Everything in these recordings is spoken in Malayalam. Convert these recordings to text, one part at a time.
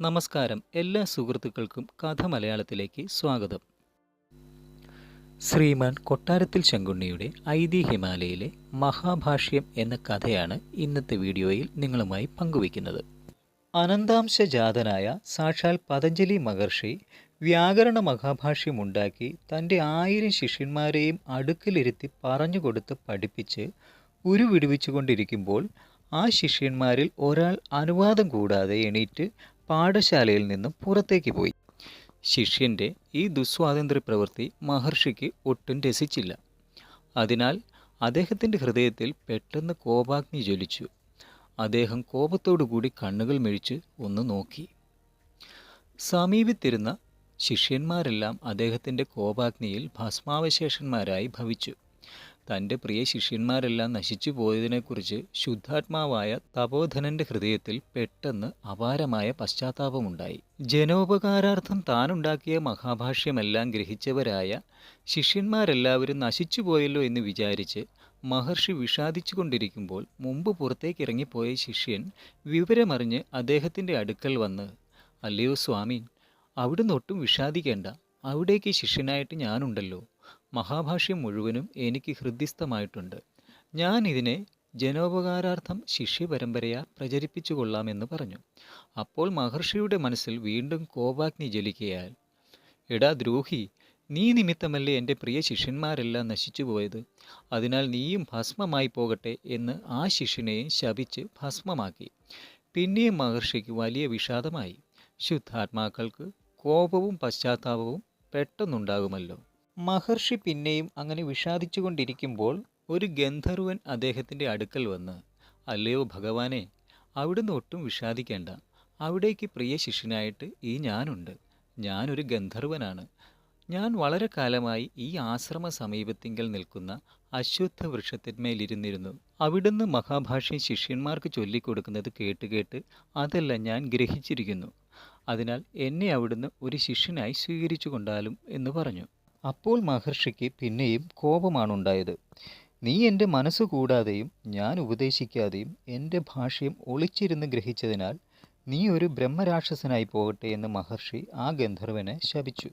നമസ്കാരം. എല്ലാ സുഹൃത്തുക്കൾക്കും കഥ മലയാളത്തിലേക്ക് സ്വാഗതം. ശ്രീമാൻ കൊട്ടാരത്തിൽ ശങ്കുണ്ണിയുടെ ഐതി ഹിമാലയിലെ മഹാഭാഷ്യം എന്ന കഥയാണ് ഇന്നത്തെ വീഡിയോയിൽ നിങ്ങളുമായി പങ്കുവയ്ക്കുന്നത്. അനന്താംശജാതനായ സാക്ഷാൽ പതഞ്ജലി മഹർഷി വ്യാകരണ മഹാഭാഷ്യം ഉണ്ടാക്കി തന്റെ ആയിരം ശിഷ്യന്മാരെയും അടുക്കിലിരുത്തി പറഞ്ഞുകൊടുത്ത് പഠിപ്പിച്ച് ഉരുവിടുവിച്ചുകൊണ്ടിരിക്കുമ്പോൾ ആ ശിഷ്യന്മാരിൽ ഒരാൾ അനുവാദം കൂടാതെ എണീറ്റ് പാഠശാലയിൽ നിന്നും പുറത്തേക്ക് പോയി. ശിഷ്യന്റെ ഈ ദുസ്വാതന്ത്ര്യ പ്രവൃത്തി മഹർഷിക്ക് ഒട്ടും രസിച്ചില്ല. അതിനാൽ അദ്ദേഹത്തിന്റെ ഹൃദയത്തിൽ പെട്ടെന്ന് കോപാഗ്നി ജ്വലിച്ചു. അദ്ദേഹം കോപത്തോടുകൂടി കണ്ണുകൾ മെഴിച്ച് ഒന്ന് നോക്കി. സമീപത്തിരുന്ന ശിഷ്യന്മാരെല്ലാം അദ്ദേഹത്തിന്റെ കോപാഗ്നിയിൽ ഭസ്മാവശേഷന്മാരായി ഭവിച്ചു. തന്റെ പ്രിയ ശിഷ്യന്മാരെല്ലാം നശിച്ചു പോയതിനെക്കുറിച്ച് ശുദ്ധാത്മാവായ തപോധനന്റെ ഹൃദയത്തിൽ പെട്ടെന്ന് അപാരമായ പശ്ചാത്താപമുണ്ടായി. ജനോപകാരാർത്ഥം താനുണ്ടാക്കിയ മഹാഭാഷ്യമെല്ലാം ഗ്രഹിച്ചവരായ ശിഷ്യന്മാരെല്ലാവരും നശിച്ചു പോയല്ലോ എന്ന് വിചാരിച്ച് മഹർഷി വിഷാദിച്ചു കൊണ്ടിരിക്കുമ്പോൾ മുമ്പ് പുറത്തേക്ക് ഇറങ്ങിപ്പോയ ശിഷ്യൻ വിവരമറിഞ്ഞ് അദ്ദേഹത്തിന്റെ അടുക്കൽ വന്ന് അല്ലയോ സ്വാമി അവിടുന്ന് ഒട്ടും വിഷാദിക്കേണ്ട. അവിടേക്ക് ശിഷ്യനായിട്ട് ഞാനുണ്ടല്ലോ. മഹാഭാഷ്യം മുഴുവനും എനിക്ക് ഹൃദ്യസ്ഥമായിട്ടുണ്ട്. ഞാൻ ഇതിനെ ജനോപകാരാർത്ഥം ശിഷ്യപരമ്പരയാ പ്രചരിപ്പിച്ചു കൊള്ളാമെന്ന് പറഞ്ഞു. അപ്പോൾ മഹർഷിയുടെ മനസ്സിൽ വീണ്ടും കോപാഗ്നി ജ്വലിക്കയാൽ എടാ ദ്രോഹി നീ നിമിത്തമല്ലേ എന്റെ പ്രിയ ശിഷ്യന്മാരെല്ലാം നശിച്ചുപോയത്? അതിനാൽ നീയും ഭസ്മമായി പോകട്ടെ എന്ന് ആ ശിഷ്യനെയും ശപിച്ച് ഭസ്മമാക്കി. പിന്നെയും മഹർഷിക്ക് വലിയ വിഷാദമായി. ശുദ്ധാത്മാക്കൾക്ക് കോപവും പശ്ചാത്താപവും പെട്ടെന്നുണ്ടാകുമല്ലോ. മഹർഷി പിന്നെയും അങ്ങനെ വിഷാദിച്ചുകൊണ്ടിരിക്കുമ്പോൾ ഒരു ഗന്ധർവൻ അദ്ദേഹത്തിന്റെ അടുക്കൽ വന്ന് അല്ലയോ ഭഗവാനെ അവിടുന്ന് ഒട്ടും വിഷാദിക്കേണ്ട. അവിടേക്ക് പ്രിയ ശിഷ്യനായിട്ട് ഈ ഞാനുണ്ട്. ഞാനൊരു ഗന്ധർവനാണ് ഞാൻ വളരെ കാലമായി ഈ ആശ്രമ സമീപത്തിങ്കൽ നിൽക്കുന്ന അശ്വത്ഥ വൃക്ഷത്തിന്മേലിരുന്നിരുന്നു. അവിടുന്ന് മഹാഭാഷ്യം ശിഷ്യന്മാർക്ക് ചൊല്ലിക്കൊടുക്കുന്നത് കേട്ട് കേട്ട് അതെല്ലാം ഞാൻ ഗ്രഹിച്ചിരിക്കുന്നു. അതിനാൽ എന്നെ അവിടുന്ന് ഒരു ശിഷ്യനായി സ്വീകരിച്ചു കൊണ്ടാലും എന്ന് പറഞ്ഞു. അപ്പോൾ മഹർഷിക്ക് പിന്നെയും കോപമാണുണ്ടായത്. നീ എന്റെ മനസ്സ് കൂടാതെയും ഞാൻ ഉപദേശിക്കാതെയും എന്റെ ഭാഷ്യം ഒളിച്ചിരുന്ന് ഗ്രഹിച്ചതിനാൽ നീ ഒരു ബ്രഹ്മരാക്ഷസനായി പോകട്ടെ എന്ന് മഹർഷി ആ ഗന്ധർവനെ ശപിച്ചു.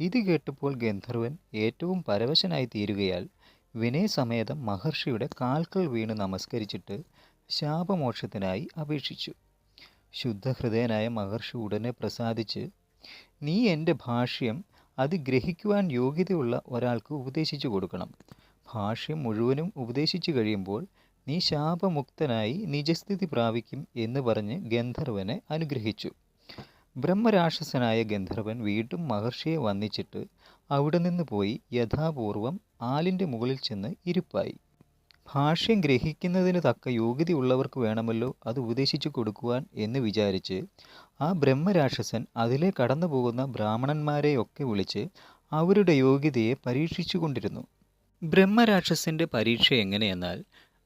ഇത് കേട്ടപ്പോൾ ഗന്ധർവൻ ഏറ്റവും പരവശനായി തീരുകയാൽ വിനയസമേതം മഹർഷിയുടെ കാൽക്കൾ വീണ് നമസ്കരിച്ചിട്ട് ശാപമോക്ഷത്തിനായി അപേക്ഷിച്ചു. ശുദ്ധഹൃദയനായ മഹർഷി ഉടനെ പ്രസാദിച്ച് നീ എന്റെ ഭാഷ്യം അത് ഗ്രഹിക്കുവാൻ യോഗ്യതയുള്ള ഒരാൾക്ക് ഉപദേശിച്ചു കൊടുക്കണം. ഭാഷ്യം മുഴുവനും ഉപദേശിച്ചു കഴിയുമ്പോൾ നീ ശാപമുക്തനായി നിജസ്ഥിതി പ്രാപിക്കും എന്ന് പറഞ്ഞ് ഗന്ധർവനെ അനുഗ്രഹിച്ചു. ബ്രഹ്മരാക്ഷസനായ ഗന്ധർവൻ വീണ്ടും മഹർഷിയെ വന്നിച്ചിട്ട് അവിടെ നിന്ന് പോയി യഥാപൂർവം ആലിന്റെ മുകളിൽ ചെന്ന് ഇരിപ്പായി. ഭാഷ്യം ഗ്രഹിക്കുന്നതിന് തക്ക യോഗ്യതയുള്ളവർക്ക് വേണമല്ലോ അത് ഉപദേശിച്ചു കൊടുക്കുവാൻ എന്ന് വിചാരിച്ച് ആ ബ്രഹ്മരാക്ഷസൻ അതിലെ കടന്നു പോകുന്ന ബ്രാഹ്മണന്മാരെയൊക്കെ വിളിച്ച് അവരുടെ യോഗ്യതയെ പരീക്ഷിച്ചു കൊണ്ടിരുന്നു. ബ്രഹ്മരാക്ഷസന്റെ പരീക്ഷ എങ്ങനെയെന്നാൽ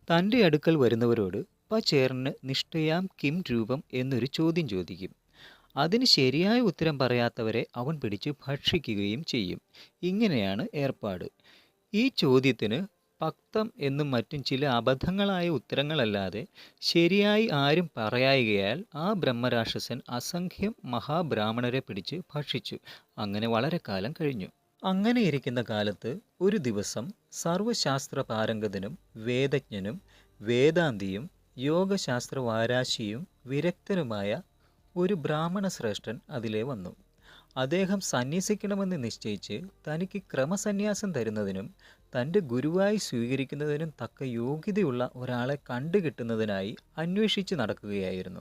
തന്റെ അടുക്കൽ വരുന്നവരോട് പചേർന്ന് നിഷ്ഠയാം കിം രൂപം എന്നൊരു ചോദ്യം ചോദിക്കും. അതിന് ശരിയായ ഉത്തരം പറയാത്തവരെ അവൻ പിടിച്ച് ഭക്ഷിക്കുകയും ചെയ്യും. ഇങ്ങനെയാണ് ഏർപ്പാട്. ഈ ചോദ്യത്തിന് പക്തം എന്നും മറ്റും ചില അബദ്ധങ്ങളായ ഉത്തരങ്ങളല്ലാതെ ശരിയായി ആരും പറയായികയാൽ ആ ബ്രഹ്മരാക്ഷസൻ അസംഖ്യം മഹാബ്രാഹ്മണരെ പിടിച്ച് ഭക്ഷിച്ചു. അങ്ങനെ വളരെ കാലം കഴിഞ്ഞു. അങ്ങനെ ഇരിക്കുന്ന കാലത്ത് ഒരു ദിവസം സർവശാസ്ത്ര പാരംഗതനും വേദജ്ഞനും വേദാന്തിയും യോഗശാസ്ത്ര വാരാശിയും വിരക്തനുമായ ഒരു ബ്രാഹ്മണ ശ്രേഷ്ഠൻ അതിലെ വന്നു. അദ്ദേഹം സന്യസിക്കണമെന്ന് നിശ്ചയിച്ച് തനിക്ക് ക്രമസന്യാസം തരുന്നതിനും തന്റെ ഗുരുവായി സ്വീകരിക്കുന്നതിനും തക്ക യോഗ്യതയുള്ള ഒരാളെ കണ്ടുകിട്ടുന്നതിനായി അന്വേഷിച്ച് നടക്കുകയായിരുന്നു.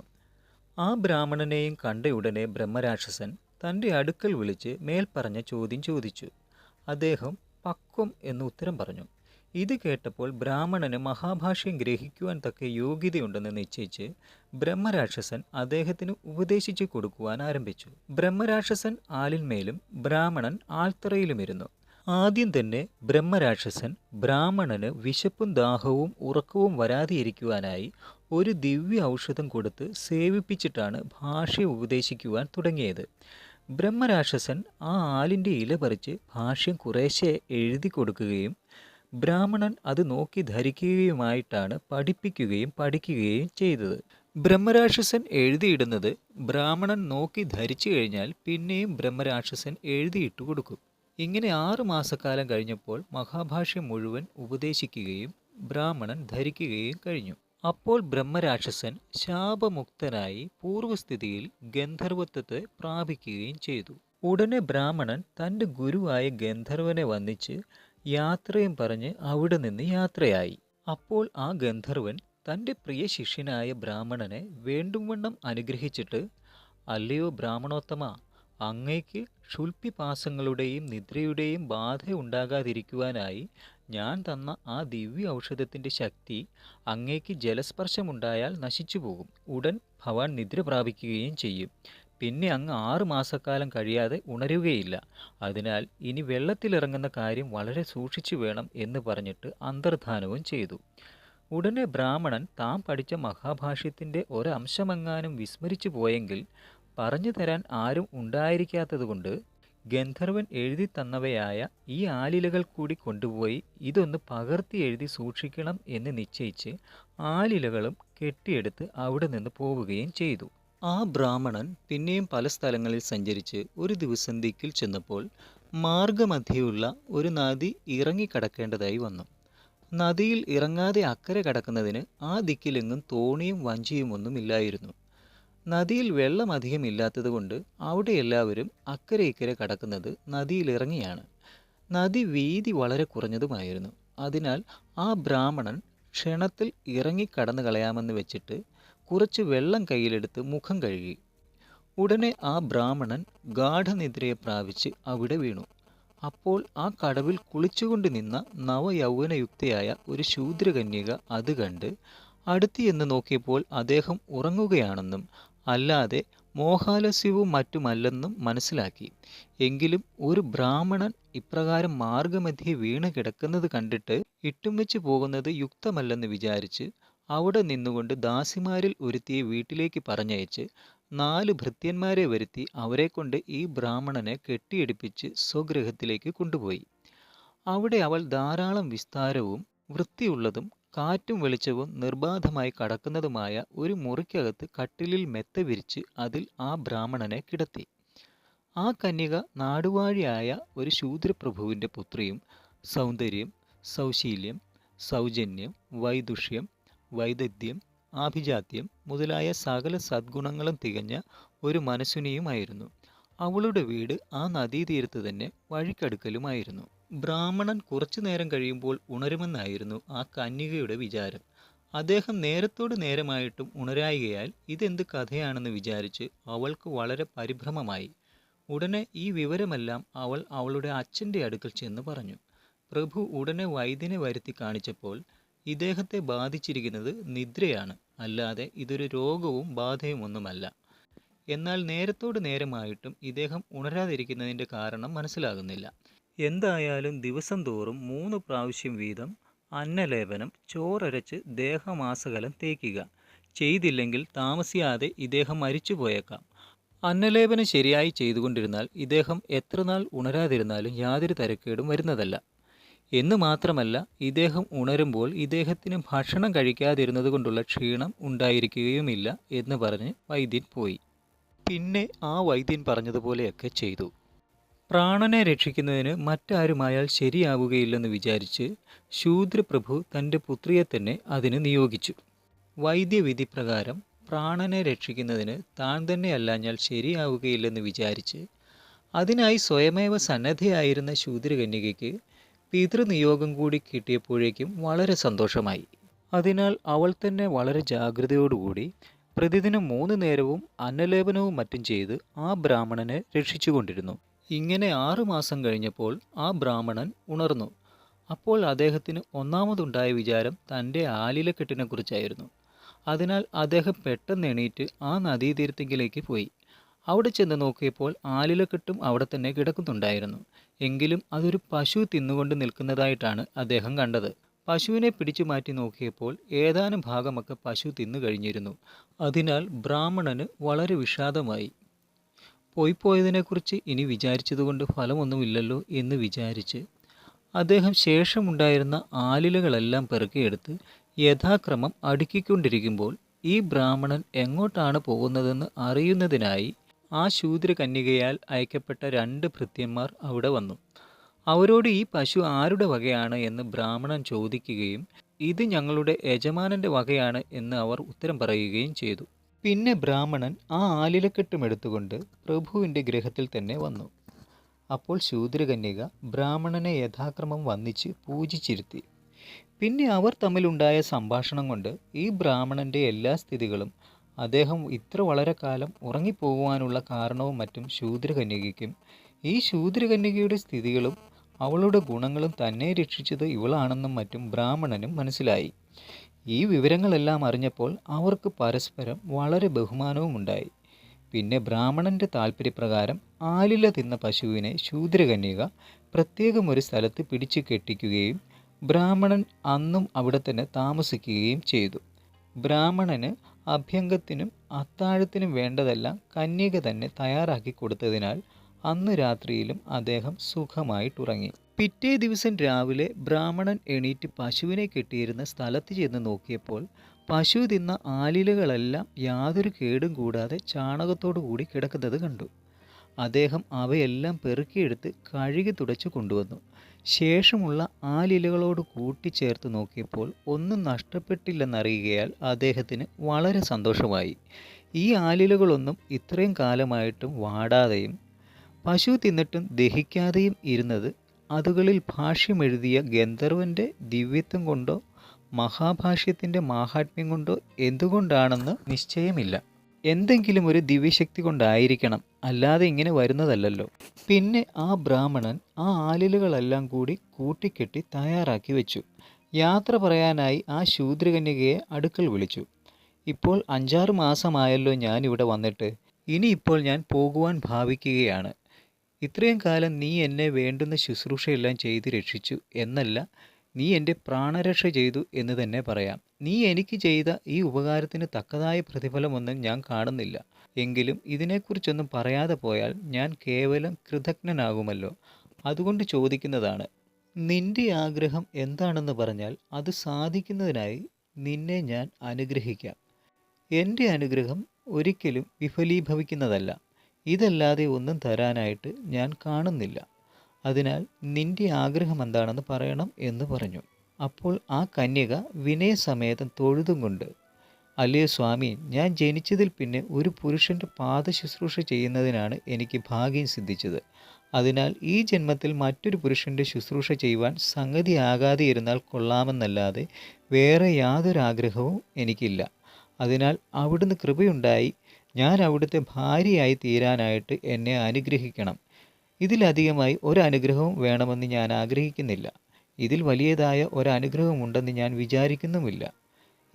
ആ ബ്രാഹ്മണനെയും കണ്ട ഉടനെ ബ്രഹ്മരാക്ഷസൻ തന്റെ അടുക്കൽ വിളിച്ച് മേൽപ്പറഞ്ഞ ചോദ്യം ചോദിച്ചു. അദ്ദേഹം പക്വം എന്ന് ഉത്തരം പറഞ്ഞു. ഇത് കേട്ടപ്പോൾ ബ്രാഹ്മണന് മഹാഭാഷ്യം ഗ്രഹിക്കുവാൻ തക്ക യോഗ്യതയുണ്ടെന്ന് നിശ്ചയിച്ച് ബ്രഹ്മരാക്ഷസൻ അദ്ദേഹത്തിന് ഉപദേശിച്ചു കൊടുക്കുവാൻ ആരംഭിച്ചു. ബ്രഹ്മരാക്ഷസൻ ആലിന്മേലും ബ്രാഹ്മണൻ ആൾത്തറയിലുമിരുന്നു. ആദ്യം തന്നെ ബ്രഹ്മരാക്ഷസൻ ബ്രാഹ്മണന് വിശപ്പും ദാഹവും ഉറക്കവും വരാതെയിരിക്കുവാനായി ഒരു ദിവ്യ ഔഷധം കൊടുത്ത് സേവിപ്പിച്ചിട്ടാണ് ഭാഷ്യ ഉപദേശിക്കുവാൻ തുടങ്ങിയത്. ബ്രഹ്മരാക്ഷസൻ ആ ആലിന്റെ ഇല പറിച്ച് ഭാഷ്യം കുറേശ്ശെ എഴുതി കൊടുക്കുകയും ബ്രാഹ്മണൻ അത് നോക്കി ധരിക്കുകയുമായിട്ടാണ് പഠിപ്പിക്കുകയും പഠിക്കുകയും ചെയ്തത്. ബ്രഹ്മരാക്ഷസൻ എഴുതിയിടുന്നത് ബ്രാഹ്മണൻ നോക്കി ധരിച്ചു കഴിഞ്ഞാൽ പിന്നെയും ബ്രഹ്മരാക്ഷസൻ എഴുതിയിട്ട് കൊടുക്കും ഇങ്ങനെ ആറു മാസക്കാലം കഴിഞ്ഞപ്പോൾ മഹാഭാഷ്യം മുഴുവൻ ഉപദേശിക്കുകയും ബ്രാഹ്മണൻ ധരിക്കുകയും കഴിഞ്ഞു. അപ്പോൾ ബ്രഹ്മരാക്ഷസൻ ശാപമുക്തനായി പൂർവസ്ഥിതിയിൽ ഗന്ധർവത്വത്തെ പ്രാപിക്കുകയും ചെയ്തു. ഉടനെ ബ്രാഹ്മണൻ തന്റെ ഗുരുവായ ഗന്ധർവനെ വന്നിച്ച് യാത്രയും പറഞ്ഞ് അവിടെ നിന്ന് യാത്രയായി. അപ്പോൾ ആ ഗന്ധർവൻ തന്റെ പ്രിയ ശിഷ്യനായ ബ്രാഹ്മണനെ വേണ്ടും വണ്ണം അനുഗ്രഹിച്ചിട്ട് അല്ലയോ ബ്രാഹ്മണോത്തമ അങ്ങയ്ക്ക് ക്ഷുൽപ്പിപാസങ്ങളുടെയും നിദ്രയുടെയും ബാധ ഉണ്ടാകാതിരിക്കുവാനായി ഞാൻ തന്ന ആ ദിവ്യ ഔഷധത്തിന്റെ ശക്തി അങ്ങേക്ക് ജലസ്പർശമുണ്ടായാൽ നശിച്ചു പോകും ഉടൻ ഭവാൻ നിദ്ര പ്രാപിക്കുകയും ചെയ്യും. പിന്നെ അങ്ങ് ആറു മാസക്കാലം കഴിയാതെ ഉണരുകയില്ല. അതിനാൽ ഇനി വെള്ളത്തിലിറങ്ങുന്ന കാര്യം വളരെ സൂക്ഷിച്ചു വേണം എന്ന് പറഞ്ഞിട്ട് അന്തർധാനവും ചെയ്തു. ഉടനെ ബ്രാഹ്മണൻ താൻ പഠിച്ച മഹാഭാഷ്യത്തിന്റെ ഒരംശമെങ്ങാനും വിസ്മരിച്ചു പോയെങ്കിൽ പറഞ്ഞു തരാൻ ആരും ഉണ്ടായിരിക്കാത്തതുകൊണ്ട് ഗന്ധർവൻ എഴുതി തന്നവയായ ഈ ആലിലകൾ കൂടി കൊണ്ടുപോയി ഇതൊന്ന് പകർത്തി എഴുതി സൂക്ഷിക്കണം എന്ന് നിശ്ചയിച്ച് ആലിലകളും കെട്ടിയെടുത്ത് അവിടെ നിന്ന് പോവുകയും ചെയ്തു. ആ ബ്രാഹ്മണൻ പിന്നെയും പല സ്ഥലങ്ങളിൽ സഞ്ചരിച്ച് ഒരു ദിവസം ദിക്കിൽ ചെന്നപ്പോൾ മാർഗമധ്യയുള്ള ഒരു നദി ഇറങ്ങിക്കടക്കേണ്ടതായി വന്നു. നദിയിൽ ഇറങ്ങാതെ അക്കരെ കടക്കുന്നതിന് ആ ദിക്കിലെങ്ങും തോണിയും വഞ്ചിയും ഇല്ലായിരുന്നു. നദിയിൽ വെള്ളം അധികം ഇല്ലാത്തതുകൊണ്ട് അവിടെ എല്ലാവരും അക്കരെ ഇക്കരെ കടക്കുന്നത് നദിയിലിറങ്ങിയാണ് നദി വീതി വളരെ കുറഞ്ഞതുമായിരുന്നു. അതിനാൽ ആ ബ്രാഹ്മണൻ ക്ഷണത്തിൽ ഇറങ്ങി കടന്നു കളയാമെന്ന് വെച്ചിട്ട് കുറച്ച് വെള്ളം കയ്യിലെടുത്ത് മുഖം കഴുകി. ഉടനെ ആ ബ്രാഹ്മണൻ ഗാഠനിദ്രയെ പ്രാപിച്ച് അവിടെ വീണു. അപ്പോൾ ആ കടവിൽ കുളിച്ചുകൊണ്ട് നിന്ന നവയൗവനയുക്തയായ ഒരു ശൂദ്രകന്യക അത് കണ്ട് അടുത്തിയെന്ന് നോക്കിയപ്പോൾ അദ്ദേഹം ഉറങ്ങുകയാണെന്നും അല്ലാതെ മോഹാലസ്യവും മറ്റുമല്ലെന്നും മനസ്സിലാക്കി. എങ്കിലും ഒരു ബ്രാഹ്മണൻ ഇപ്രകാരം മാർഗമധ്യേ വീണ് കിടക്കുന്നത് കണ്ടിട്ട് ഇട്ടും വെച്ച് പോകുന്നത് യുക്തമല്ലെന്ന് വിചാരിച്ച് അവിടെ നിന്നുകൊണ്ട് ദാസിമാരിൽ ഒരുത്തിയെ വീട്ടിലേക്ക് പറഞ്ഞയച്ച് നാല് ഭൃത്യന്മാരെ വരുത്തി അവരെക്കൊണ്ട് ഈ ബ്രാഹ്മണനെ കെട്ടിയെടുപ്പിച്ച് സ്വഗൃഹത്തിലേക്ക് കൊണ്ടുപോയി. അവിടെ അവൾ ധാരാളം വിസ്താരവും വൃത്തിയുള്ളതും കാറ്റും വെളിച്ചവും നിർബാധമായി കടക്കുന്നതുമായ ഒരു മുറിക്കകത്ത് കട്ടിലിൽ മെത്ത വിരിച്ച് അതിൽ ആ ബ്രാഹ്മണനെ കിടത്തി. ആ കന്യക നാടുവാഴിയായ ഒരു ശൂദ്രപ്രഭുവിന്റെ പുത്രിയും സൗന്ദര്യം സൗശീല്യം സൗജന്യം വൈദുഷ്യം വൈദഗ്ധ്യം ആഭിജാത്യം മുതലായ സകല സദ്ഗുണങ്ങളും തികഞ്ഞ ഒരു മനസ്സുനിയുമായിരുന്നു. അവളുടെ വീട് ആ നദീതീരത്ത് തന്നെ വഴിക്കടുക്കലുമായിരുന്നു. ബ്രാഹ്മണൻ കുറച്ചു നേരം കഴിയുമ്പോൾ ഉണരുമെന്നായിരുന്നു ആ കന്യകയുടെ വിചാരം. അദ്ദേഹം നേരത്തോട് നേരമായിട്ടും ഉണരായികയാൽ ഇതെന്ത് കഥയാണെന്ന് വിചാരിച്ച് അവൾക്ക് വളരെ പരിഭ്രമമായി. ഉടനെ ഈ വിവരമെല്ലാം അവൾ അവളുടെ അച്ഛന്റെ അടുക്കൽ ചെന്ന് പറഞ്ഞു. പ്രഭു ഉടനെ വൈദ്യനെ വരുത്തി കാണിച്ചപ്പോൾ ഇദ്ദേഹത്തെ ബാധിച്ചിരിക്കുന്നത് നിദ്രയാണ്. അല്ലാതെ ഇതൊരു രോഗവും ബാധയും ഒന്നുമല്ല. എന്നാൽ നേരത്തോട് നേരമായിട്ടും ഇദ്ദേഹം ഉണരാതിരിക്കുന്നതിന്റെ കാരണം മനസ്സിലാകുന്നില്ല. എന്തായാലും ദിവസം തോറും മൂന്ന് പ്രാവശ്യം വീതം അന്നലേപനം ചോറരച്ച് ദേഹമാസകലം തേക്കുക. ചെയ്തില്ലെങ്കിൽ താമസിയാതെ ഇദ്ദേഹം മരിച്ചു പോയേക്കാം. അന്നലേപനം ശരിയായി ചെയ്തുകൊണ്ടിരുന്നാൽ ഇദ്ദേഹം എത്രനാൾ ഉണരാതിരുന്നാലും യാതൊരു തരക്കേടും വരുന്നതല്ല. എന്ന് മാത്രമല്ല ഇദ്ദേഹം ഉണരുമ്പോൾ ഇദ്ദേഹത്തിന് ഭക്ഷണം കഴിക്കാതിരുന്നത് കൊണ്ടുള്ള ക്ഷീണം ഉണ്ടായിരിക്കുകയുമില്ല എന്ന് പറഞ്ഞ് വൈദ്യൻ പോയി. പിന്നെ ആ വൈദ്യൻ പറഞ്ഞതുപോലെയൊക്കെ ചെയ്തു. പ്രാണനെ രക്ഷിക്കുന്നതിന് മറ്റാരുമായാൽ ശരിയാവുകയില്ലെന്ന് വിചാരിച്ച് ശൂദ്രപ്രഭു തന്റെ പുത്രിയെ തന്നെ അതിന് നിയോഗിച്ചു. വൈദ്യവിധി പ്രകാരം പ്രാണനെ രക്ഷിക്കുന്നതിന് താൻ തന്നെ അല്ലാഞ്ഞാൽ ശരിയാവുകയില്ലെന്ന് വിചാരിച്ച് അതിനായി സ്വയമേവ സന്നദ്ധയായിരുന്ന ശൂദ്രകന്യകയ്ക്ക് പിതൃനിയോഗം കൂടി കിട്ടിയപ്പോഴേക്കും വളരെ സന്തോഷമായി. അതിനാൽ അവൾ തന്നെ വളരെ ജാഗ്രതയോടുകൂടി പ്രതിദിനം മൂന്ന് നേരവും അന്നലേപനവും മറ്റും ചെയ്ത് ആ ബ്രാഹ്മണനെ രക്ഷിച്ചുകൊണ്ടിരുന്നു. ഇങ്ങനെ ആറു മാസം കഴിഞ്ഞപ്പോൾ ആ ബ്രാഹ്മണൻ ഉണർന്നു. അപ്പോൾ അദ്ദേഹത്തിന് ഒന്നാമതുണ്ടായ വിചാരം തന്റെ ആലിലക്കെട്ടിനെക്കുറിച്ചായിരുന്നു. അതിനാൽ അദ്ദേഹം പെട്ടെന്ന് എണീറ്റ് ആ നദീതീരത്തെങ്കിലേക്ക് പോയി. അവിടെ ചെന്ന് നോക്കിയപ്പോൾ ആലിലക്കെട്ടും അവിടെ തന്നെ കിടക്കുന്നുണ്ടായിരുന്നു. എങ്കിലും അതൊരു പശു തിന്നുകൊണ്ട് നിൽക്കുന്നതായിട്ടാണ് അദ്ദേഹം കണ്ടത്. പശുവിനെ പിടിച്ചു മാറ്റി നോക്കിയപ്പോൾ ഏതാനും ഭാഗമൊക്കെ പശു തിന്നു കഴിഞ്ഞിരുന്നു. അതിനാൽ ബ്രാഹ്മണന് വളരെ വിഷാദമായി. പോയിപ്പോയതിനെക്കുറിച്ച് ഇനി വിചാരിച്ചതുകൊണ്ട് ഫലമൊന്നുമില്ലല്ലോ എന്ന് വിചാരിച്ച് അദ്ദേഹം ശേഷമുണ്ടായിരുന്ന ആലിലകളെല്ലാം പെറുക്കിയെടുത്ത് യഥാക്രമം അടുക്കിക്കൊണ്ടിരിക്കുമ്പോൾ ഈ ബ്രാഹ്മണൻ എങ്ങോട്ടാണ് പോകുന്നതെന്ന് അറിയുന്നതിനായി ആ ശൂദ്രകന്യകയാൽ അയക്കപ്പെട്ട രണ്ട് ഭൃത്യന്മാർ അവിടെ വന്നു. അവരോട് ഈ പശു ആരുടെ വകയാണ് എന്ന് ബ്രാഹ്മണൻ ചോദിക്കുകയും ഇത് ഞങ്ങളുടെ യജമാനന്റെ വകയാണ് എന്ന് അവർ ഉത്തരം പറയുകയും ചെയ്തു. പിന്നെ ബ്രാഹ്മണൻ ആ ആലിലക്കെട്ടും എടുത്തുകൊണ്ട് പ്രഭുവിന്റെ ഗൃഹത്തിൽ തന്നെ വന്നു. അപ്പോൾ ശൂദ്രകന്യക ബ്രാഹ്മണനെ യഥാക്രമം വന്നിച്ച് പൂജിച്ചിരുത്തി. പിന്നെ അവർ തമ്മിലുണ്ടായ സംഭാഷണം കൊണ്ട് ഈ ബ്രാഹ്മണന്റെ എല്ലാ സ്ഥിതികളും അദ്ദേഹം ഇത്ര വളരെ കാലം ഉറങ്ങിപ്പോകുവാനുള്ള കാരണവും മറ്റും ശൂദ്രകന്യകയ്ക്കും ഈ ശൂദ്രകന്യകയുടെ സ്ഥിതികളും അവളുടെ ഗുണങ്ങളും തന്നെ രക്ഷിച്ചത് ഇവളാണെന്നും മറ്റും ബ്രാഹ്മണനും മനസ്സിലായി. ഈ വിവരങ്ങളെല്ലാം അറിഞ്ഞപ്പോൾ അവർക്ക് പരസ്പരം വളരെ ബഹുമാനവും ഉണ്ടായി. പിന്നെ ബ്രാഹ്മണന്റെ താല്പര്യപ്രകാരം ആലില തിന്ന പശുവിനെ ശൂദ്രകന്യക പ്രത്യേകം ഒരു സ്ഥലത്ത് പിടിച്ചു കെട്ടിക്കുകയും ബ്രാഹ്മണൻ അന്നും അവിടെ തന്നെ താമസിക്കുകയും ചെയ്തു. ബ്രാഹ്മണന് അഭ്യംഗത്തിനും അത്താഴത്തിനും വേണ്ടതെല്ലാം കന്യക തന്നെ തയ്യാറാക്കി കൊടുത്തതിനാൽ അന്ന് രാത്രിയിലും അദ്ദേഹം സുഖമായിട്ടുറങ്ങി. പിറ്റേ ദിവസം രാവിലെ ബ്രാഹ്മണൻ എണീറ്റ് പശുവിനെ കെട്ടിയിരുന്ന സ്ഥലത്ത് ചെന്ന് നോക്കിയപ്പോൾ പശു തിന്ന ആലിലകളെല്ലാം യാതൊരു കേടും കൂടാതെ ചാണകത്തോടു കൂടി കിടക്കുന്നത് കണ്ടു. അദ്ദേഹം അവയെല്ലാം പെറുക്കിയെടുത്ത് കഴുകി തുടച്ചു കൊണ്ടുവന്നു. ശേഷമുള്ള ആലിലകളോട് കൂട്ടിച്ചേർത്ത് നോക്കിയപ്പോൾ ഒന്നും നഷ്ടപ്പെട്ടില്ലെന്നറിയുകയാൽ അദ്ദേഹത്തിന് വളരെ സന്തോഷമായി. ഈ ആലിലകളൊന്നും ഇത്രയും കാലമായിട്ടും വാടാതെയും പശു തിന്നിട്ടും ദഹിക്കാതെയും ഇരുന്നത് അതുകളിൽ ഭാഷ്യമെഴുതിയ ഗന്ധർവന്റെ ദിവ്യത്വം കൊണ്ടോ മഹാഭാഷ്യത്തിന്റെ മാഹാത്മ്യം കൊണ്ടോ എന്തുകൊണ്ടാണെന്ന് നിശ്ചയമില്ല. എന്തെങ്കിലും ഒരു ദിവ്യശക്തി കൊണ്ടായിരിക്കണം അല്ലാതെ ഇങ്ങനെ വരുന്നതല്ലല്ലോ. പിന്നെ ആ ബ്രാഹ്മണൻ ആ ആലിലുകളെല്ലാം കൂടി കൂട്ടിക്കെട്ടി തയ്യാറാക്കി വെച്ചു. യാത്ര പറയാനായി ആ ശൂദ്രകന്യകയെ അടുക്കൽ വിളിച്ചു. ഇപ്പോൾ അഞ്ചാറ് മാസമായല്ലോ ഞാൻ ഇവിടെ വന്നിട്ട്. ഇനിയിപ്പോൾ ഞാൻ പോകുവാൻ ഭാവിക്കുകയാണ്. ഇത്രയും കാലം നീ എന്നെ വേണ്ടുന്ന ശുശ്രൂഷയെല്ലാം ചെയ്ത് രക്ഷിച്ചു എന്നല്ല നീ എന്റെ പ്രാണരക്ഷ ചെയ്തു എന്ന് തന്നെ പറയാം. നീ എനിക്ക് ചെയ്ത ഈ ഉപകാരത്തിന് തക്കതായ പ്രതിഫലമൊന്നും ഞാൻ കാണുന്നില്ല. എങ്കിലും ഇതിനെക്കുറിച്ചൊന്നും പറയാതെ പോയാൽ ഞാൻ കേവലം കൃതജ്ഞനാകുമല്ലോ. അതുകൊണ്ട് ചോദിക്കുന്നതാണ് നിന്റെ ആഗ്രഹം എന്താണെന്ന് പറഞ്ഞാൽ അത് സാധിക്കുന്നതിനായി നിന്നെ ഞാൻ അനുഗ്രഹിക്കാം. എന്റെ അനുഗ്രഹം ഒരിക്കലും വിഫലീഭവിക്കുന്നതല്ല. ഇതല്ലാതെ ഒന്നും തരാനായിട്ട് ഞാൻ കാണുന്നില്ല. അതിനാൽ നിന്റെ ആഗ്രഹം എന്താണെന്ന് പറയണം എന്ന് പറഞ്ഞു. അപ്പോൾ ആ കന്യക വിനയസമേതം തൊഴുതും കൊണ്ട് അല്ലയോ സ്വാമി ഞാൻ ജനിച്ചതിൽ പിന്നെ ഒരു പുരുഷന്റെ പാദശുശ്രൂഷ ചെയ്യുന്നതിനാണ് എനിക്ക് ഭാഗ്യം സിദ്ധിച്ചത്. അതിനാൽ ഈ ജന്മത്തിൽ മറ്റൊരു പുരുഷന്റെ ശുശ്രൂഷ ചെയ്യുവാൻ സംഗതിയാകാതെ ഇരുന്നാൽ കൊള്ളാമെന്നല്ലാതെ വേറെ യാതൊരു ആഗ്രഹവും എനിക്കില്ല. അതിനാൽ അവിടുന്ന് കൃപയുണ്ടായി ഞാൻ അവിടുത്തെ ഭാര്യയായി തീരാനായിട്ട് എന്നെ അനുഗ്രഹിക്കണം. ഇതിലധികമായി ഒരനുഗ്രഹവും വേണമെന്ന് ഞാൻ ആഗ്രഹിക്കുന്നില്ല. ഇതിൽ വലിയതായ ഒരനുഗ്രഹമുണ്ടെന്ന് ഞാൻ വിചാരിക്കുന്നുമില്ല.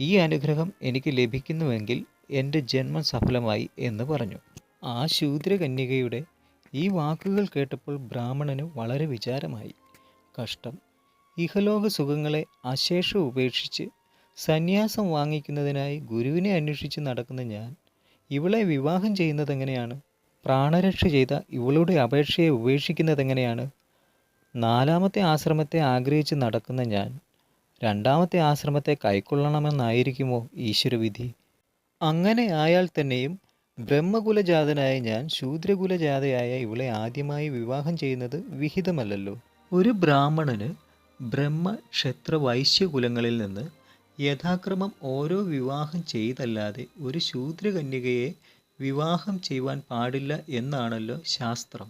ഈ അനുഗ്രഹം എനിക്ക് ലഭിക്കുന്നുവെങ്കിൽ എന്റെ ജന്മം സഫലമായി എന്ന് പറഞ്ഞു. ആ ശൂദ്രകന്യകയുടെ ഈ വാക്കുകൾ കേട്ടപ്പോൾ ബ്രാഹ്മണന് വളരെ വിചാരമായി. കഷ്ടം. ഇഹലോക സുഖങ്ങളെ അശേഷം ഉപേക്ഷിച്ച് സന്യാസം വാങ്ങിക്കുന്നതിനായി ഗുരുവിനെ അന്വേഷിച്ച് നടക്കുന്ന ഞാൻ ഇവളെ വിവാഹം ചെയ്യുന്നത് എങ്ങനെയാണ്? പ്രാണരക്ഷ ചെയ്ത ഇവളുടെ അപേക്ഷയെ ഉപേക്ഷിക്കുന്നത് എങ്ങനെയാണ്? നാലാമത്തെ ആശ്രമത്തെ ആഗ്രഹിച്ച് നടക്കുന്ന ഞാൻ രണ്ടാമത്തെ ആശ്രമത്തെ കൈക്കൊള്ളണമെന്നായിരിക്കുമോ ഈശ്വരവിധി? അങ്ങനെ ആയാൽ തന്നെയും ബ്രഹ്മകുലജാതനായ ഞാൻ ശൂദ്രകുലജാതയായ ഇവളെ ആദ്യമായി വിവാഹം ചെയ്യുന്നത് വിഹിതമല്ലല്ലോ. ഒരു ബ്രാഹ്മണന് ബ്രഹ്മ ക്ഷത്ര വൈശ്യകുലങ്ങളിൽ നിന്ന് യഥാക്രമം ഓരോ വിവാഹം ചെയ്തല്ലാതെ ഒരു ശൂദ്രകന്യകയെ വിവാഹം ചെയ്യുവാൻ പാടില്ല എന്നാണല്ലോ ശാസ്ത്രം.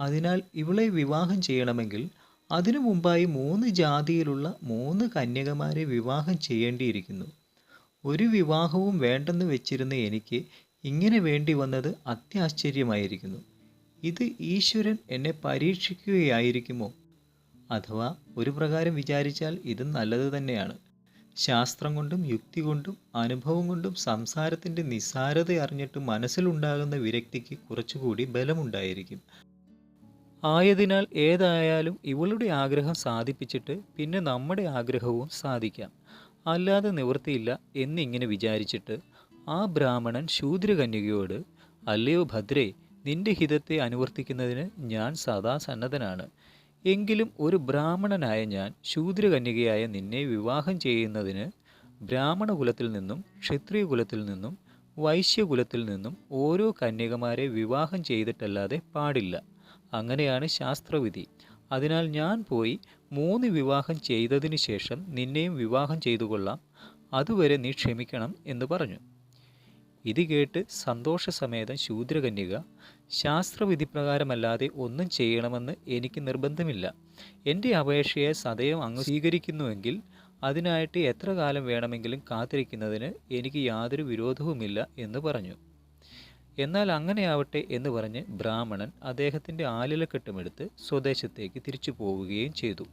അതിനാൽ ഇവളെ വിവാഹം ചെയ്യണമെങ്കിൽ അതിനു മുമ്പായി മൂന്ന് ജാതിയിലുള്ള മൂന്ന് കന്യകമാരെ വിവാഹം ചെയ്യേണ്ടിയിരിക്കുന്നു. ഒരു വിവാഹവും വേണ്ടെന്ന് വെച്ചിരുന്ന എനിക്ക് ഇങ്ങനെ വേണ്ടി വന്നത് അത്യാശ്ചര്യമായിരിക്കുന്നു. ഇത് ഈശ്വരൻ എന്നെ പരീക്ഷിക്കുകയായിരിക്കുമോ? അഥവാ ഒരു പ്രകാരം വിചാരിച്ചാൽ ഇത് നല്ലത് തന്നെയാണ്. ശാസ്ത്രം കൊണ്ടും യുക്തി കൊണ്ടും അനുഭവം കൊണ്ടും സംസാരത്തിന്റെ നിസ്സാരത അറിഞ്ഞിട്ട് മനസ്സിലുണ്ടാകുന്ന വിരക്തിക്ക് കുറച്ചുകൂടി ബലമുണ്ടായിരിക്കും. ആയതിനാൽ ഏതായാലും ഇവളുടെ ആഗ്രഹം സാധിപ്പിച്ചിട്ട് പിന്നെ നമ്മുടെ ആഗ്രഹവും സാധിക്കാം. അല്ലാതെ നിവൃത്തിയില്ല എന്നിങ്ങനെ വിചാരിച്ചിട്ട് ആ ബ്രാഹ്മണൻ ശൂദ്രകന്യകയോട് അല്ലയോ ഭദ്രേ നിന്റെ ഹിതത്തെ അനുവർത്തിക്കുന്നതിന് ഞാൻ സദാ സന്നദ്ധനാണ്. എങ്കിലും ഒരു ബ്രാഹ്മണനായ ഞാൻ ശൂദ്രകന്യകയായ നിന്നെ വിവാഹം ചെയ്യുന്നതിന് ബ്രാഹ്മണ കുലത്തിൽ നിന്നും ക്ഷത്രിയ കുലത്തിൽ നിന്നും വൈശ്യകുലത്തിൽ നിന്നും ഓരോ കന്യകമാരെ വിവാഹം ചെയ്തിട്ടല്ലാതെ പാടില്ല. അങ്ങനെയാണ് ശാസ്ത്രവിധി. അതിനാൽ ഞാൻ പോയി മൂന്ന് വിവാഹം ചെയ്തതിന് ശേഷം നിന്നെയും വിവാഹം ചെയ്തു കൊള്ളാം അതുവരെ നീ ക്ഷമിക്കണം എന്ന് പറഞ്ഞു. ഇത് കേട്ട് സന്തോഷസമേതം ശൂദ്രകന്യക ശാസ്ത്രവിധി പ്രകാരമല്ലാതെ ഒന്നും ചെയ്യണമെന്ന് എനിക്ക് നിർബന്ധമില്ല. എന്റെ അപേക്ഷയെ സദയം അങ്ങ് സ്വീകരിക്കുന്നുവെങ്കിൽ അതിനായിട്ട് എത്ര കാലം വേണമെങ്കിലും കാത്തിരിക്കുന്നതിന് എനിക്ക് യാതൊരു വിരോധവുമില്ല എന്ന് പറഞ്ഞു. എന്നാൽ അങ്ങനെയാവട്ടെ എന്ന് പറഞ്ഞ് ബ്രാഹ്മണൻ അദ്ദേഹത്തിന്റെ ആലിലക്കെട്ടുമെടുത്ത് സ്വദേശത്തേക്ക് തിരിച്ചു പോവുകയും ചെയ്തു.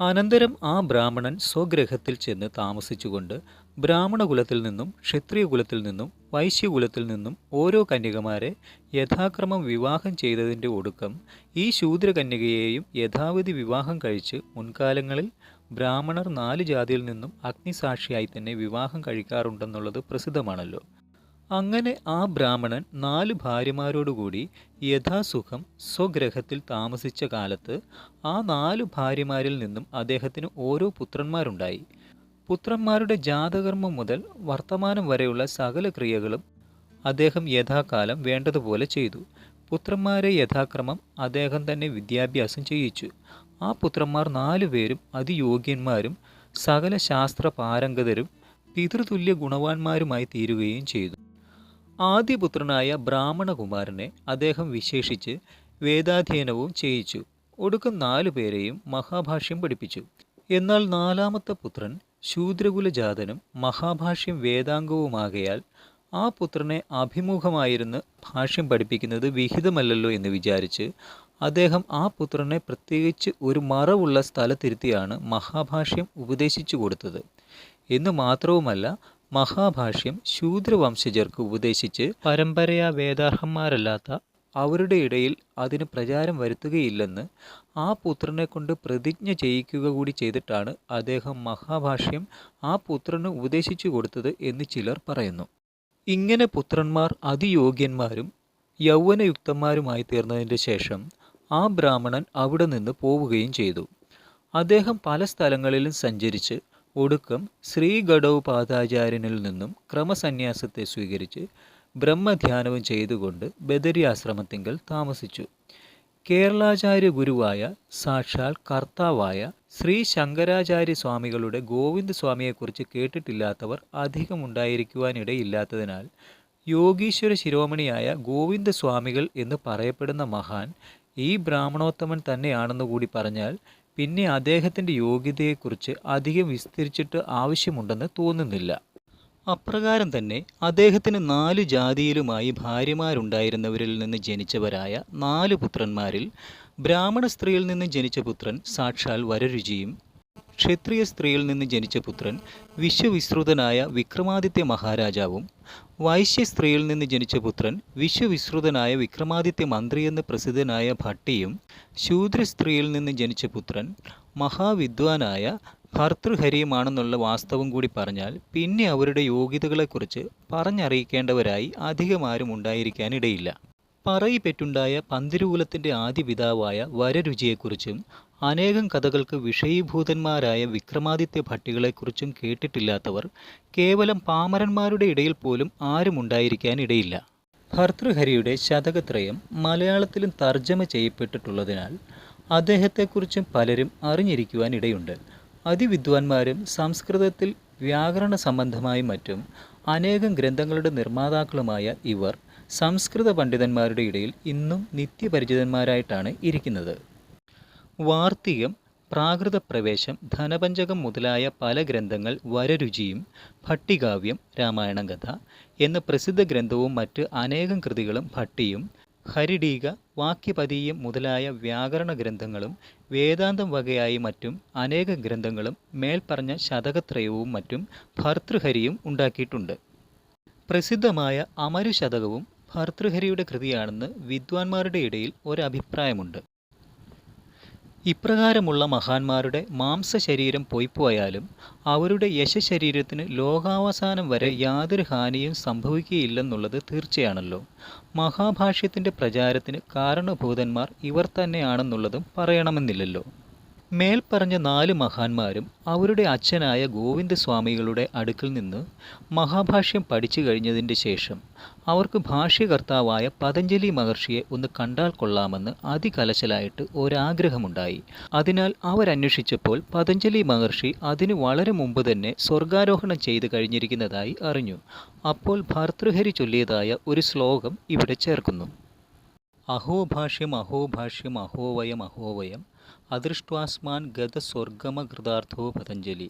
അനന്തരം ആ ബ്രാഹ്മണൻ സ്വഗ്രഹത്തിൽ ചെന്ന് താമസിച്ചുകൊണ്ട് ബ്രാഹ്മണകുലത്തിൽ നിന്നും ക്ഷത്രിയകുലത്തിൽ നിന്നും വൈശ്യകുലത്തിൽ നിന്നും ഓരോ കന്യകമാരെ യഥാക്രമം വിവാഹം ചെയ്തതിന്റെ ഒടുക്കം ഈ ശൂദ്രകന്യകയെയും യഥാവിധി വിവാഹം കഴിച്ച് മുൻകാലങ്ങളിൽ ബ്രാഹ്മണർ നാല് ജാതിയിൽ നിന്നും അഗ്നിസാക്ഷിയായി തന്നെ വിവാഹം കഴിക്കാറുണ്ടെന്നുള്ളത് പ്രസിദ്ധമാണല്ലോ. അങ്ങനെ ആ ബ്രാഹ്മണൻ നാല് ഭാര്യമാരോടുകൂടി യഥാസുഖം സ്വഗ്രഹത്തിൽ താമസിച്ച കാലത്ത് ആ നാല് ഭാര്യമാരിൽ നിന്നും അദ്ദേഹത്തിന് ഓരോ പുത്രന്മാരുണ്ടായി. പുത്രന്മാരുടെ ജാതകർമ്മം മുതൽ വർത്തമാനം വരെയുള്ള സകല ക്രിയകളും അദ്ദേഹം യഥാകാലം വേണ്ടതുപോലെ ചെയ്തു. പുത്രന്മാരെ യഥാക്രമം അദ്ദേഹം തന്നെ വിദ്യാഭ്യാസം ചെയ്യിച്ചു. ആ പുത്രന്മാർ നാലുപേരും അതിയോഗ്യന്മാരും സകല ശാസ്ത്ര പാരംഗതരും പിതൃതുല്യ ഗുണവാന്മാരുമായി തീരുകയും ചെയ്തു. ആദ്യപുത്രനായ ബ്രാഹ്മണകുമാരനെ അദ്ദേഹം വിശേഷിച്ച് വേദാധ്യയനവും ചെയ്യിച്ചു. ഒടുക്കം നാലു പേരെയും മഹാഭാഷ്യം പഠിപ്പിച്ചു. എന്നാൽ നാലാമത്തെ പുത്രൻ ശൂദ്രകുലജാതനും മഹാഭാഷ്യം വേദാംഗവുമാകയാൽ ആ പുത്രനെ അഭിമുഖമായിരുന്ന് ഭാഷ്യം പഠിപ്പിക്കുന്നത് വിഹിതമല്ലല്ലോ എന്ന് വിചാരിച്ച് അദ്ദേഹം ആ പുത്രനെ പ്രത്യേകിച്ച് ഒരു മറവുള്ള സ്ഥലത്തിരുത്തിയാണ് മഹാഭാഷ്യം ഉപദേശിച്ചു കൊടുത്തത്. എന്ന് മാത്രവുമല്ല മഹാഭാഷ്യം ശൂദ്രവംശജർക്ക് ഉപദേശിച്ച് പരമ്പരയാ വേദാർഹന്മാരല്ലാത്ത അവരുടെ ഇടയിൽ അതിന് പ്രചാരം വരുത്തുകയില്ലെന്ന് ആ പുത്രനെ കൊണ്ട് പ്രതിജ്ഞ ചെയ്യിക്കുക കൂടി ചെയ്തിട്ടാണ് അദ്ദേഹം മഹാഭാഷ്യം ആ പുത്രന് ഉപദേശിച്ചു കൊടുത്തത് എന്ന് ചിലർ പറയുന്നു. ഇങ്ങനെ പുത്രന്മാർ അതിയോഗ്യന്മാരും യൗവനയുക്തന്മാരുമായി തീർന്നതിന്റെ ശേഷം ആ ബ്രാഹ്മണൻ അവിടെ നിന്ന് പോവുകയും ചെയ്തു. അദ്ദേഹം പല സ്ഥലങ്ങളിലും സഞ്ചരിച്ച് ഒടുക്കം ശ്രീ പാതാചാര്യനിൽ നിന്നും ക്രമസന്യാസത്തെ സ്വീകരിച്ച് ബ്രഹ്മധ്യാനവും ചെയ്തുകൊണ്ട് ബദരി ആശ്രമത്തിങ്കൽ താമസിച്ചു. കേരളാചാര്യ ഗുരുവായ സാക്ഷാൽ കർത്താവായ ശ്രീ ശങ്കരാചാര്യ സ്വാമികളുടെ ഗോവിന്ദ സ്വാമിയെക്കുറിച്ച് കേട്ടിട്ടില്ലാത്തവർ അധികം അധികമുണ്ടായിരിക്കുവാനിടയില്ലാത്തതിനാൽ യോഗീശ്വര ശിരോമണിയായ ഗോവിന്ദ സ്വാമികൾ എന്ന് പറയപ്പെടുന്ന മഹാൻ ഈ ബ്രാഹ്മണോത്തമൻ തന്നെയാണെന്ന് കൂടി പറഞ്ഞാൽ പിന്നെ അദ്ദേഹത്തിന്റെ യോഗ്യതയെക്കുറിച്ച് അധികം വിസ്തരിച്ചിട്ട് ആവശ്യമുണ്ടെന്ന് തോന്നുന്നില്ല. അപ്രകാരം തന്നെ അദ്ദേഹത്തിന് നാല് ജാതിയിലുമായി ഭാര്യമാരുണ്ടായിരുന്നവരിൽ നിന്ന് ജനിച്ചവരായ നാല് പുത്രന്മാരിൽ ബ്രാഹ്മണ സ്ത്രീയിൽ നിന്ന് ജനിച്ച പുത്രൻ സാക്ഷാൽ വരരുചിയും ക്ഷത്രിയ സ്ത്രീയിൽ നിന്ന് ജനിച്ച പുത്രൻ വിശ്വവിശ്രുതനായ വിക്രമാദിത്യ മഹാരാജാവും വൈശ്യ സ്ത്രീയിൽ നിന്ന് ജനിച്ച പുത്രൻ വിശ്വവിശ്രുതനായ വിക്രമാദിത്യ മന്ത്രി മന്ത്രിയെന്ന് പ്രസിദ്ധനായ ഭട്ടിയും ശൂദ്ര സ്ത്രീയിൽ നിന്ന് ജനിച്ച പുത്രൻ മഹാവിദ്വാനായ ഭർത്തൃഹരിയുമാണെന്നുള്ള വാസ്തവം കൂടി പറഞ്ഞാൽ പിന്നെ അവരുടെ യോഗ്യതകളെക്കുറിച്ച് പറഞ്ഞറിയിക്കേണ്ടവരായി അധികമാരും ഉണ്ടായിരിക്കാനിടയില്ല. പറയിപ്പെറ്റുണ്ടായ പന്തിരുകുലത്തിന്റെ ആദ്യ പിതാവായ വരരുചിയെക്കുറിച്ചും അനേകം കഥകൾക്ക് വിഷയീഭൂതന്മാരായ വിക്രമാദിത്യ ഭട്ടികളെക്കുറിച്ചും കേട്ടിട്ടില്ലാത്തവർ കേവലം പാമരന്മാരുടെ ഇടയിൽ പോലും ആരും ഉണ്ടായിരിക്കാനിടയില്ല. ഭർതൃഹരിയുടെ ശതകത്രയം മലയാളത്തിലും തർജമ ചെയ്യപ്പെട്ടിട്ടുള്ളതിനാൽ അദ്ദേഹത്തെക്കുറിച്ചും പലരും അറിഞ്ഞിരിക്കുവാനിടയുണ്ട്. അതിവിദ്വാൻമാരും സംസ്കൃതത്തിൽ വ്യാകരണ സംബന്ധമായും മറ്റും അനേകം ഗ്രന്ഥങ്ങളുടെ നിർമ്മാതാക്കളുമായ ഇവർ സംസ്കൃത പണ്ഡിതന്മാരുടെ ഇടയിൽ ഇന്നും നിത്യപരിചിതന്മാരായിട്ടാണ് ഇരിക്കുന്നത്. വാർത്തികം പ്രാകൃത പ്രവേശം ധനപഞ്ചകം മുതലായ പല ഗ്രന്ഥങ്ങൾ വരരുചിയും ഭട്ടികാവ്യം രാമായണം കഥ എന്ന പ്രസിദ്ധ ഗ്രന്ഥവും മറ്റ് അനേകം കൃതികളും ഭട്ടിയും ഹരിടീക വാക്യപതീയം മുതലായ വ്യാകരണ ഗ്രന്ഥങ്ങളും വേദാന്തം വകയായി മറ്റും അനേക ഗ്രന്ഥങ്ങളും മേൽപ്പറഞ്ഞ ശതകത്രയവും മറ്റും ഭർതൃഹരിയും ഉണ്ടാക്കിയിട്ടുണ്ട്. പ്രസിദ്ധമായ അമരുശതകവും ഭർതൃഹരിയുടെ കൃതിയാണെന്ന് വിദ്വാൻമാരുടെ ഇടയിൽ ഒരഭിപ്രായമുണ്ട്. ഇപ്രകാരമുള്ള മഹാന്മാരുടെ മാംസശരീരം പൊയ്പോയാലും അവരുടെ യശശരീരത്തിന് ലോകാവസാനം വരെ യാതൊരു ഹാനിയും സംഭവിക്കുകയില്ലെന്നുള്ളത് തീർച്ചയാണല്ലോ. മഹാഭാഷ്യത്തിന്റെ പ്രചാരത്തിന് കാരണഭൂതന്മാർ ഇവർ തന്നെയാണെന്നുള്ളതും പറയണമെന്നില്ലല്ലോ. മേൽപ്പറഞ്ഞ നാല് മഹാന്മാരും അവരുടെ അച്ഛനായ ഗോവിന്ദസ്വാമികളുടെ അടുക്കൽ നിന്ന് മഹാഭാഷ്യം പഠിച്ചു കഴിഞ്ഞതിന്റെ ശേഷം അവർക്ക് ഭാഷ്യകർത്താവായ പതഞ്ജലി മഹർഷിയെ ഒന്ന് കണ്ടാൽ കൊള്ളാമെന്ന് അതികലശലായിട്ട് ഒരാഗ്രഹമുണ്ടായി. അതിനാൽ അവരന്വേഷിച്ചപ്പോൾ പതഞ്ജലി മഹർഷി അതിന് വളരെ മുമ്പ് തന്നെ സ്വർഗാരോഹണം ചെയ്തു കഴിഞ്ഞിരിക്കുന്നതായി അറിഞ്ഞു. അപ്പോൾ ഭർതൃഹരി ചൊല്ലിയതായ ഒരു ശ്ലോകം ഇവിടെ ചേർക്കുന്നു. അഹോഭാഷ്യം അഹോഭാഷ്യം അഹോവയം അഹോവയം അദൃഷ്ട്വാസ്മാൻ ഗതസ്വർഗമകൃതാർത്ഥോ പതഞ്ജലി.